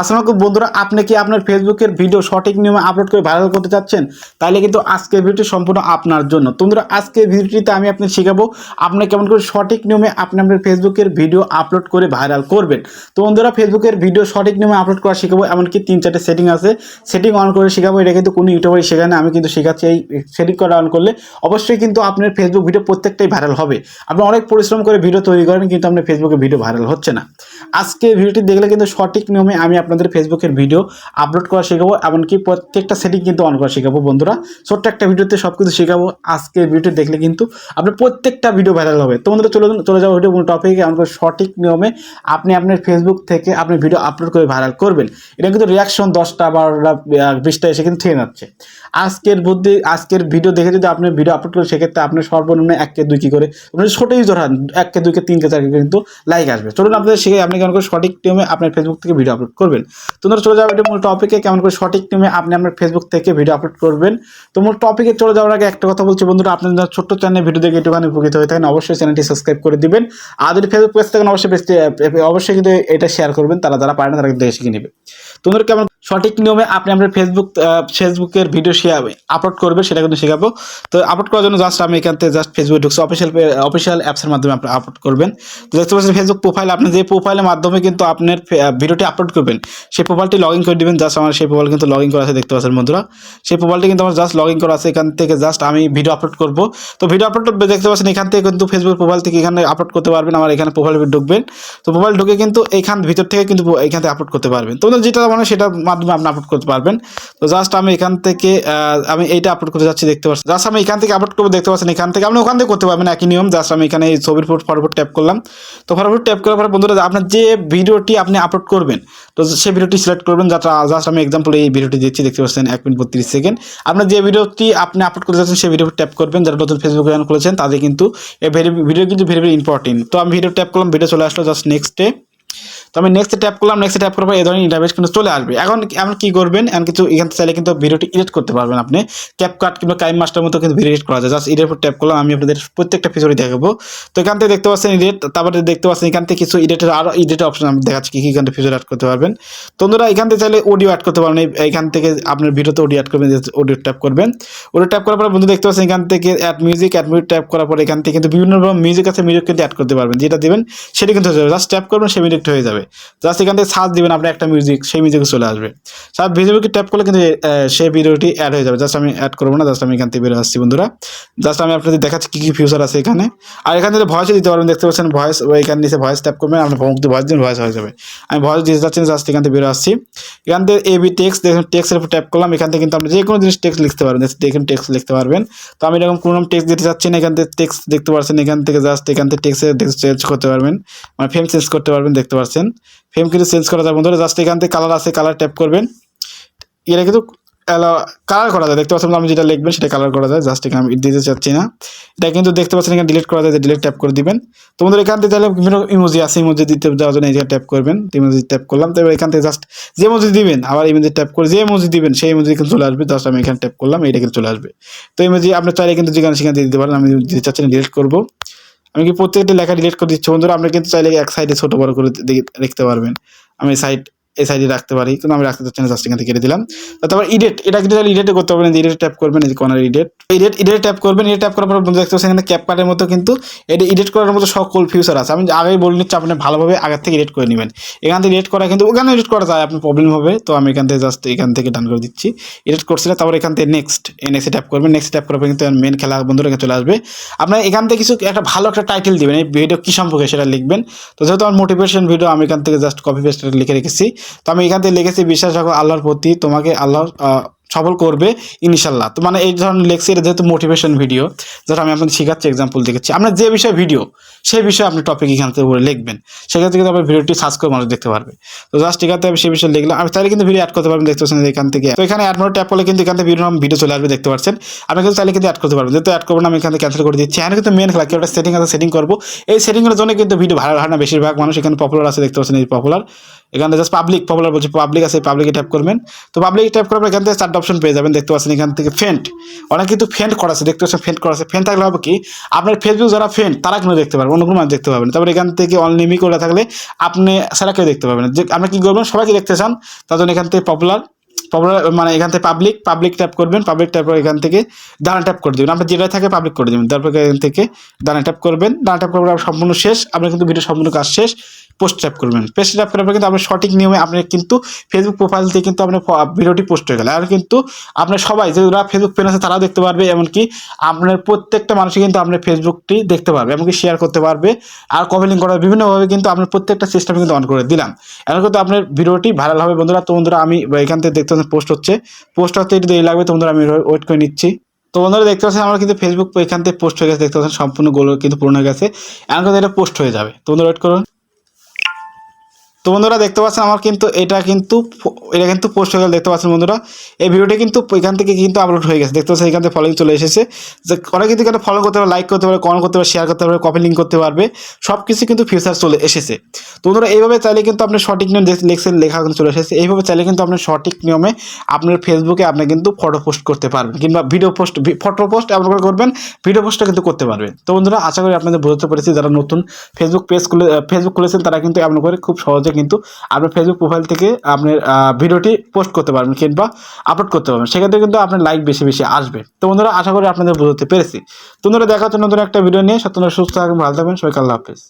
আসসালামু আলাইকুম বন্ধুরা, আপনি কি আপনার ফেসবুকের ভিডিও সঠিক নিয়মে আপলোড করে ভাইরাল করতে চাচ্ছেন? তাহলে কিন্তু আজকের ভিডিওটি সম্পূর্ণ আপনার জন্য। তো বন্ধুরা, আজকের ভিডিওটিতে আমি আপনাকে শেখাবো আপনি কেমন করে সঠিক নিয়মে আপনি আপনার ফেসবুকের ভিডিও আপলোড করে ভাইরাল করবেন। তো বন্ধুরা, ফেসবুকের ভিডিও সঠিক নিয়মে আপলোড করা শেখাবো, এমনকি তিন চারটে সেটিং আছে। সেটিং অন করে শেখাবো, এটা কিন্তু কোনো ইউটিউবারই শেখায় না, আমি কিন্তু শেখাচ্ছি এই সেটিং করা অন করলে। অবশ্যই কিন্তু আপনার ফেসবুক ভিডিও প্রত্যেকটাই ভাইরাল হবে। আপনি অনেক পরিশ্রম করে ভিডিও তৈরি করেন, কিন্তু আপনার ফেসবুকে ভিডিও ভাইরাল হচ্ছে না। আজকে ভিডিওটি দেখলে কিন্তু সঠিক নিয়মে আমি আপনাদের ফেসবুকের ভিডিও আপলোড করা শেখাবো, এমনকি প্রত্যেকটা সেটিং কিন্তু অন করা শেখাবো বন্ধুরা। ছোট্ট একটা ভিডিওতে সব কিছু শেখাবো আজকে ভিডিও দেখলে কিন্তু আপনার প্রত্যেকটা ভিডিও ভাইরাল হবে। তো বন্ধুরা চলে চলে যাব ভিডিও টপিকে এমন করে সঠিক নিয়মে আপনি আপনার ফেসবুক থেকে আপনি ভিডিও আপলোড করে ভাইরাল করবেন। এটা কিন্তু রিয়াকশন দশটা বারোটা বিশটা এসে কিন্তু থেকে যাচ্ছে। আজকের বুদ্ধি, আজকের ভিডিও দেখে যদি আপনি ভিডিও আপলোড করে সেক্ষেত্রে আপনি সর্বনিম্ন এক কে দুই কি করে? আপনি ছোট ইউজার হন, এক কে দুই কে তিন কে চার কে কিন্তু লাইক আসবে। চলুন, আপনাদের শিখে আপনি কেমন করে সঠিক নিয়মে আপনার ফেসবুক থেকে ভিডিও আপলোড করবেন। তোমরা চলে যাবে এটা মূল টপিকে কেমন করে সঠিক নিয়মে আপনি আপনার ফেসবুক থেকে ভিডিও আপলোড করবেন। তো মূল টপিকে চলে যাওয়ার আগে একটা কথা বলছি বন্ধুরা আপনি যারা ছোট্ট চ্যানেল ভিডিও দেখে একটুখানি উপকৃত হয়ে থাকেন। অবশ্যই চ্যানেলটি সাবস্ক্রাইব করে দিবেন। আর যদি ফেসবুক পেজ থাকেন অবশ্যই পেজটি অবশ্যই কিন্তু এটা শেয়ার করবেন। তারা যারা পারে না, তারা কিন্তু শিখে নেবে। তোমরা কেমন সঠিক নিয়মে আপনি আপনার ফেসবুক ফেসবুকের ভিডিও শেয়ার আপলোড করবে, সেটা কিন্তু শেখাবো। তো আপলোড করার জন্য জাস্ট আমি এখান থেকে জাস্ট ফেসবুক ঢুকছি। অফিসিয়াল অফিসিয়াল অ্যাপসের মাধ্যমে আপনি আপলোড করবেন। তো দেখতে পাচ্ছেন ফেসবুক প্রোফাইল আপনি যে প্রোফাইলের মাধ্যমে কিন্তু আপনার ভিডিওটি আপলোড করবেন সেই প্রোফাইলটি লগ ইন করে দিবেন জাস্ট আমার সেই প্রোফাইল কিন্তু লগ ইন করা আছে, দেখতে পাচ্ছেন বন্ধুরা। সেই প্রোফাইলটি কিন্তু আমার জাস্ট লগ ইন করা আছে, এখান থেকে জাস্ট আমি ভিডিও আপলোড করব। তো ভিডিও আপলোড দেখতে পাচ্ছেন, এখান থেকে কিন্তু ফেসবুক প্রোফাইল থেকে এখানে আপলোড করতে পারবেন, আমার এখানে প্রোফাইল ঢুকবেন। তো প্রোফাইল ঢুকে কিন্তু এখান ভিতর থেকে কিন্তু এখান থেকে আপলোড করতে পারবেন। তোমাদের যেটা মানে সেটার মাধ্যমে আপনি আপলোড করতে পারবেন। তো জাস্ট আমি এখান থেকে আমি এইটা আপলোড করতে যাচ্ছি, দেখতে পাচ্ছেন। জাস্ট আমি এখান থেকে আপলোড করব, দেখতে পাচ্ছেন, এখান থেকে আপনি ওখান থেকে করতে পারবেন, একই নিয়ম। জাস্ট আমি এখানে এই ছবির ফুট ফরওয়ার্ড ট্যাপ করলাম। তো ফরওয়ার্ড ট্যাপ করার পরে বন্ধুরা, আপনার যে ভিডিওটি আপনি আপলোড করবেন, তো সেই ভিডিওটি সিলেক্ট করবেন যাতে জাস্ট আমি এক্সাম্পল এই ভিডিওটি দিচ্ছি, দেখতে পাচ্ছেন, এক মিনিট বত্রিশ সেকেন্ড আপনার যে ভিডিওটি আপনি আপলোড করতে যাচ্ছেন, সেই ভিডিও ট্যাপ করবেন, যারা নতুন ফেসবুক জয়েন খুলেছেন তাদের কিন্তু এই ভিডিও কিন্তু ভেরি ভেরি ইম্পর্টেন্ট তো আমি ভিডিও ট্যাপ করলাম ভিডিও চলে আসলো জাস্ট নেক্সটে তো আমি নেক্সট ট্যাপ করলাম নেক্সট ট্যাপ পর এই ধরনের ইন্টারভেস কিন্তু চলে আসবে। এখন এখন কি করবেন? এখন কিছু এখান থেকে চাইলে কিন্তু ভিডিওটি এডিট করতে পারবেন আপনি। ক্যাপকাট কিংবা কাইম মাস্টার মতো কিন্তু ভিডিও এডিট করা যায়। জাস্ট উপর ট্যাপ করলাম, আমি আপনাদের প্রত্যেকটা ফিচারই দেখাবো। তো এখান থেকে দেখতে পাচ্ছেন এডিট তারপরে দেখতে পাচ্ছেন এখান থেকে কিছু এডিটের আরও এডিট অপশন আমি দেখাচ্ছি, কি কি এখান থেকে ফিচার অ্যাড করতে পারবেন। তো বন্ধুরা, এখান থেকে চাইলে অডিও অ্যাড করতে পারবেন। এখান থেকে আপনার ভিডিওতে অডিও অ্যাড করবেন অডিও ট্যাপ করবেন। অডিও ট্যাপ করার পর বন্ধু দেখতে পাচ্ছেন এখান থেকে add music add music tap করার পর এখান থেকে কিন্তু বিভিন্ন রকম মিউজিক আছে মিউজিক কিন্তু অ্যাড করতে পারবেন। যেটা দেবেন, সেটা কিন্তু হয়ে যাবে। জাস্ট ট্যাপ করবেন সেই মিউজিকটা হয়ে যাবে। জাস্ট এখান থেকে সার্চ দিবেন আপনি একটা মিউজিক সেই মিউজিক চলে আসবে। সার্চ ভিডিওকে ট্যাপ করলে কিন্তু সেই ভিডিওটি অ্যাড হয়ে যাবে। জাস্ট আমি অ্যাড করব না, জাস্ট আমি এখান থেকে বেরো আসছি, বন্ধুরা। জাস্ট আমি আপনাদের দেখাচ্ছি কী কী ফিউচার আছে এখানে। আর এখান থেকে ভয়েসও দিতে পারবেন, দেখতে পাচ্ছেন ভয়েস এখানে নিচে ভয়েস ট্যাপ করবেন আপনি মুক্তি ভয়েস দিন ভয়েস হয়ে যাবে। আমি ভয়েস দিতে যাচ্ছি জাস্ট এখান থেকে বেরো আসছি। এখান থেকে এ বি টেক্সট দেখুন টেক্সটের উপর ট্যাপ করলাম। এখান থেকে কিন্তু আপনি যে কোনো জিনিস টেক্সট লিখতে পারবেন দেখুন টেক্সট লিখতে পারবেন। তো আমি এরকম কোনো টেক্সট দিতে চাচ্ছি না, এখান থেকে টেক্সট দেখতে পারছেন, এখান থেকে জাস্ট এখান থেকে টেক্সটে চেঞ্জ করতে পারবেন। মানে ফ্রেম চেঞ্জ করতে পারবেন, দেখতে পাচ্ছেন ফ্রেম কিন্তু চেঞ্জ করা যায়। বন্ধুরা জাস্ট এখান থেকে কালার আছে কালার ট্যাপ করবেন। এটা কিন্তু কালার করা যায়। দেখতে পাচ্ছেন আপনি যেটা লিখবেন, সেটা কালার করা যায়। জাস্ট এখানে আমি দিতে চাচ্ছি না। এটা কিন্তু দেখতে পাচ্ছেন, এখানে ডিলিট করা যায় ডিলিট ট্যাপ করে দিবেন। তোমাদের এখান থেকে তাহলে বিভিন্ন ইমোজি আছে ইমোজি দিতে যাওয়ার জন্য জায়গায় ট্যাপ করবেন। ইমোজি ট্যাপ করলাম তারপর এখান থেকে জাস্ট যে ইমোজি দিবেন, আবার ইমোজি ট্যাপ করে যে ইমোজি দিবেন, সেই ইমোজি কিন্তু চলে আসবে। জাস্ট আমি এখানে ট্যাপ করলাম এটা কিন্তু চলে আসবে। তো ইমোজি আপনি চাইলে কিন্তু যেখানে সেখানে দিতে পারেন। আমি দিতে চাচ্ছি না ডিলিট করব। আমি কি প্রত্যেকটা লেখা ডিলিট করে দিচ্ছি? বন্ধুরা, আপনি কিন্তু চাইলে এক সাইডে ছোট বড় করে দেখতে পারবেন। আমি সাইড এই সাইডে রাখতে পারি। কিন্তু আমি রাখতে চাচ্ছি না জাস্ট এখান থেকে কেটে দিলাম। তারপর ইডেট এটা কিন্তু চাইলে ইডেটে করতে পারবেন ইডেট ট্যাপ করবেন, এই corner edit edit edit tap করবেন ইডেট ট্যাপ করার পর বন্ধু দেখতে পাচ্ছেন এখানে ক্যাপকাটের মতো কিন্তু এটা ইডিট করার মতো সকল ফিউচার আছে। আমি আগেই বলে নিচ্ছি, আপনি ভালোভাবে আগের থেকে এডিট করে নেবেন। এখান থেকে এডিট করা কিন্তু, ওখানে এডিট করা যায়, আপনার প্রবলেম হবে। তো আমি এখান থেকে জাস্ট এখান থেকে ডান করে দিচ্ছি। এডিট করছি না, তারপর এখান থেকে নেক্সট এই নেক্সট ট্যাপ করবেন। নেক্সট ট্যাপ করবেন কিন্তু মেন খেলা বন্ধুরা চলে আসবে। আপনার এখান থেকে কিছু একটা ভালো একটা টাইটেল দিবেন, এই ভিডিও কী সম্পর্কে সেটা লিখবেন। তো যেহেতু আমার মোটিভেশন ভিডিও আমি এখান থেকে জাস্ট কপি পেস্ট লিখে রেখেছি। তো আমি এখান থেকে লিখেছি, বিশ্বাস রাখো, আল্লাহর প্রতি তোমাকে আল্লাহ সফল করবে ইনশাল্লাহ। তো মানে এই ধরনের লেখছি এটা যেহেতু মোটিভেশন ভিডিও যেটা আমি আপনাদের শেখাচ্ছি এক্সাম্পল দেখেছি। আপনার যে বিষয়ে ভিডিও সেই বিষয়ে আপনি টপিক এখান থেকে উপরে লিখবেন। সেক্ষেত্রে কিন্তু আপনার ভিডিওটি সার্চ করে মানুষ দেখতে পারবে। তো জাস্ট এখান থেকে আমি সেই বিষয়ে লিখলাম। আমি তাহলে কিন্তু ভিডিও অ্যাড করতে পারবেন দেখতে পাচ্ছেন এখান থেকে। তো এখানে অ্যাড ট্যাপ করলে কিন্তু এখান থেকে বিভিন্ন ভিডিও চলে আসবে, দেখতে পাচ্ছেন। আপনি কিন্তু তাহলে কিন্তু অ্যাড করতে পারবেন। যেহেতু অ্যাড করবেন আমি এখান থেকে ক্যান্সেল করে দিচ্ছি। এখানে কিন্তু মেন খেলা একটা সেটিং আছে সেটিং করব। এই সেটিংয়ের জন্য কিন্তু ভিডিও ভালো হয় না, বেশিরভাগ মানুষ এখানে পপুলার আছে, দেখতে পাচ্ছেন এই পপুলার এখানে জাস্ট পাবলিক পপুলার বলছে পাবলিক আছে পাবলিকে ট্যাপ করবেন। তো পাবলিক ট্যাপ পর এখান থেকে চারটা অপশন পেয়ে যাবেন, দেখতে পাচ্ছেন এখান থেকে ফেন্ট অনেক কিন্তু ফেন্ট করা আছে, দেখতে পাচ্ছেন ফেন্ট করা আছে। ফেন্ট থাকলে হবে কি, আপনার ফেসবুক যারা ফেন্ট তারা কিন্তু দেখতে পারবেন অন্য কোনো মানুষ দেখতে পাবেন তারপর এখান থেকে অনলিমি করে থাকলে আপনি, সারা কেউ দেখতে পাবেন। যে আপনি কী করবেন সবাইকে দেখতে চান, তার জন্য এখান থেকে পপুলার মানে এখান থেকে পাবলিক পাবলিক ট্যাপ করবেন পাবলিক ট্যাপ করে এখান থেকে দানা ট্যাপ করে দেবেন। আপনার যেটা থাকে পাবলিক করে দেবেন। তারপর এখান থেকে দানা ট্যাপ করবেন। দানা ট্যাপ করবেন সম্পূর্ণ শেষ। আপনার কিন্তু ভিডিও সম্পূর্ণ কাজ শেষ। পোস্ট ট্যাপ করবেন। পোস্ট ট্যাপ করার পর কিন্তু আপনার সঠিক নিয়মে আপনার কিন্তু ফেসবুক প্রোফাইল থেকে কিন্তু আপনার ভিডিওটি পোস্ট হয়ে গেল। আর কিন্তু আপনার সবাই যারা ফেসবুক পেন আছে তারাও দেখতে পারবে। এমনকি আপনার প্রত্যেকটা মানুষই কিন্তু আপনার ফেসবুকটি দেখতে পারবে। এমনকি শেয়ার করতে পারবে। আর কমেন্টিং করার বিভিন্নভাবে কিন্তু আপনার প্রত্যেকটা সিস্টেম কিন্তু অন করে দিলাম। এখন কিন্তু আপনার ভিডিওটি ভাইরাল হবে। বন্ধুরা, তো বন্ধুরা, আমি এখান থেকে দেখতে পোস্ট হচ্ছে। পোস্ট হতে একটু দেরি লাগবে তোমাদের আমি ওয়েট করে নিচ্ছি। তো বন্ধুরা দেখতে পাচ্ছেন, আমার কিন্তু ফেসবুক এখান থেকে পোস্ট হয়ে গেছে, দেখতে পাচ্ছেন, সম্পূর্ণ গোল কিন্তু পুরনো হয়ে গেছে। এখন কিন্তু এটা পোস্ট হয়ে যাবে। তো বন্ধুরা ওয়েট করুন। তো বন্ধুরা দেখতে পাচ্ছেন আমার কিন্তু এটা কিন্তু এটা কিন্তু পোস্ট হয়ে গেল, দেখতে পাচ্ছেন বন্ধুরা। এই ভিডিওটি কিন্তু এখান থেকে কিন্তু আপলোড হয়ে গেছে। দেখতে পাচ্ছেন এখান থেকে ফলোইং চলে এসেছে। যে অনেক কিন্তু এখানে ফলো করতে পারে লাইক করতে পারে কমেন্ট করতে পারে শেয়ার করতে পারে কপি লিঙ্ক করতে পারবে। সব কিছু কিন্তু ফিউচার চলে এসেছে। তো বন্ধুরা, এইভাবে চাইলে কিন্তু আপনি সঠিক নিয়ম লেখছেন, লেখা কিন্তু চলে এসেছে। এইভাবে চাইলে কিন্তু আপনি সঠিক নিয়মে আপনার ফেসবুকে আপনি কিন্তু ফটো পোস্ট করতে পারবেন কিংবা ভিডিও পোস্ট ফটো পোস্ট করে করবেন ভিডিও পোস্টটা কিন্তু করতে পারবেন। তো বন্ধুরা, আশা করি আপনাদের বুঝতে পেরেছি, যারা নতুন ফেসবুক পেজ খুলে ফেসবুক খুলেছেন, তারা কিন্তু এমন করে খুব সহজে কিন্তু আপনার ফেসবুক প্রোফাইল থেকে আপনার ভিডিওটি পোস্ট করতে পারবেন কিংবা আপলোড করতে পারবেন। সেক্ষেত্রে কিন্তু আপনার লাইক বেশি বেশি আসবে। তো বন্ধুরা, আশা করি আপনাদের বুঝতে পেরেছি। তোমরা দেখা হচ্ছে নতুন একটা ভিডিও নিয়ে। সত্যি সুস্থ থাকবেন, ভালো থাকবেন। সবাইকে আল্লাহ হাফেজ।